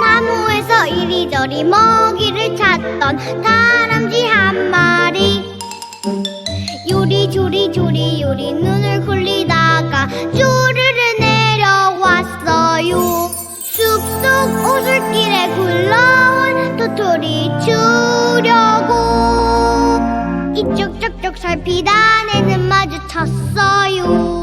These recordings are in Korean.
나무에서 이리저리 먹이를 찾던 다람쥐 한 마리. 요리조리 조리 요리 눈을 굴리다가 쪼르르 내려왔어요. 숲속 오솔길에 굴러온 도토리 주려고. 이쪽 저쪽 살피다 마주쳤어요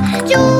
굴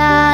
있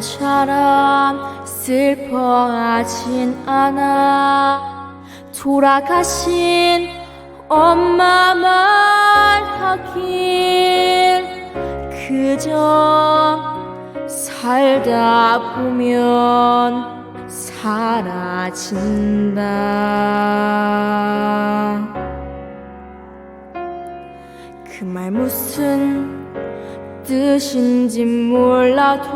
혼자람 슬퍼하진 않아. 돌아가신 엄마 말하길 그저 살다 보면 사라진다. 그 말 무슨 뜻인지 몰라도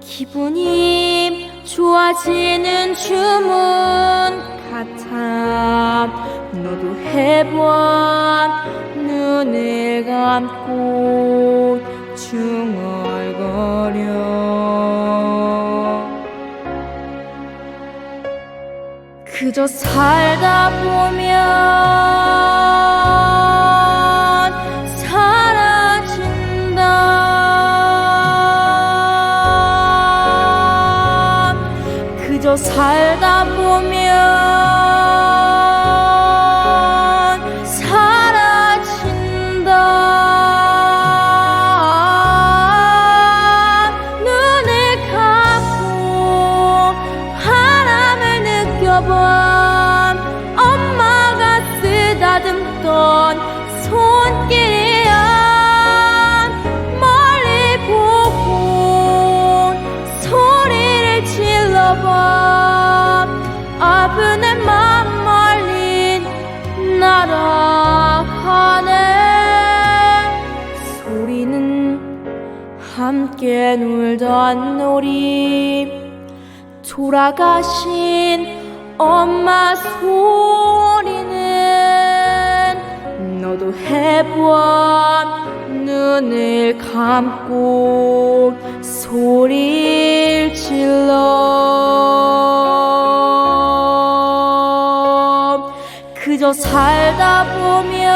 기분이 좋아지는 주문 같아 너도 해봐 눈을 감고 중얼거려. 그저 살다 보면 함께 놀던 놀이 돌아가신 엄마 소리는 너도 해봐 눈을 감고 소리를 질러. 그저 살다 보면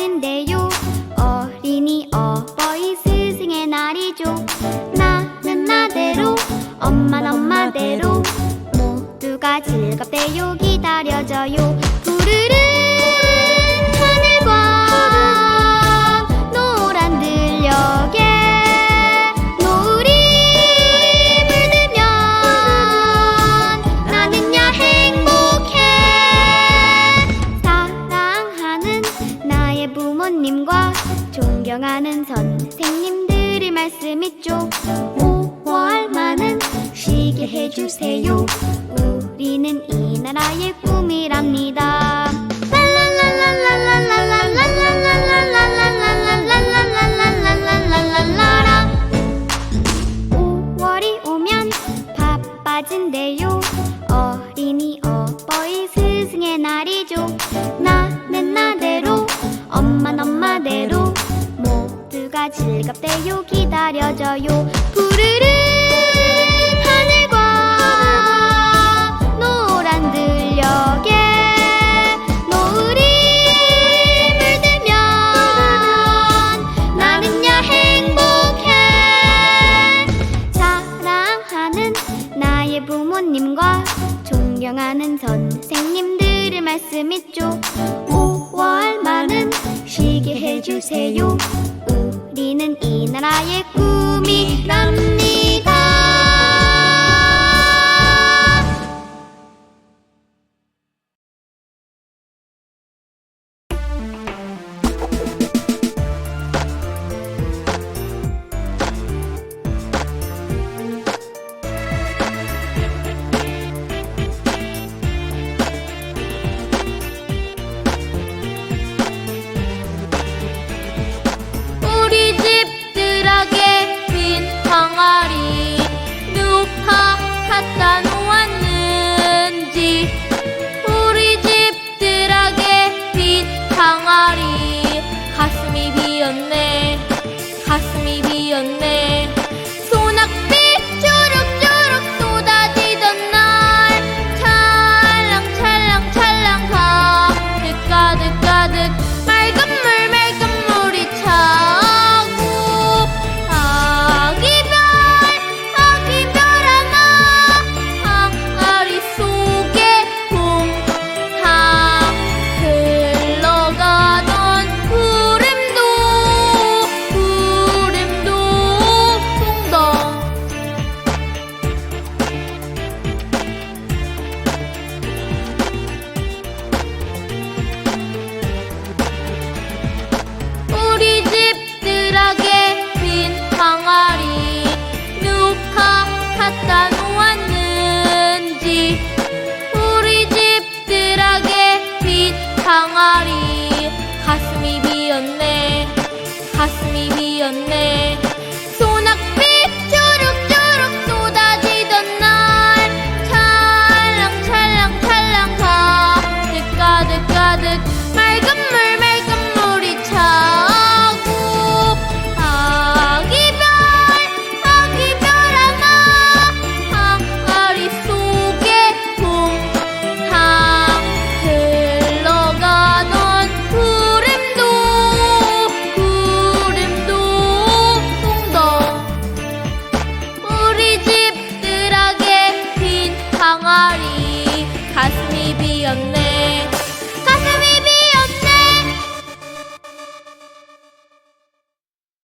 낮인데요. 어린이 어버이 스승의 날이죠. 나는 나대로 엄마는 엄마대로 모두가 즐겁대요. 기다려줘요. 말씀 있죠 5월 만은 쉬게 해주세요. 우리는 이 나라의 선생님들의 말씀 있죠? 5월만은 쉬게 해주세요. 우리는 이 나라의 꿈이랍니다 maybe beyond me.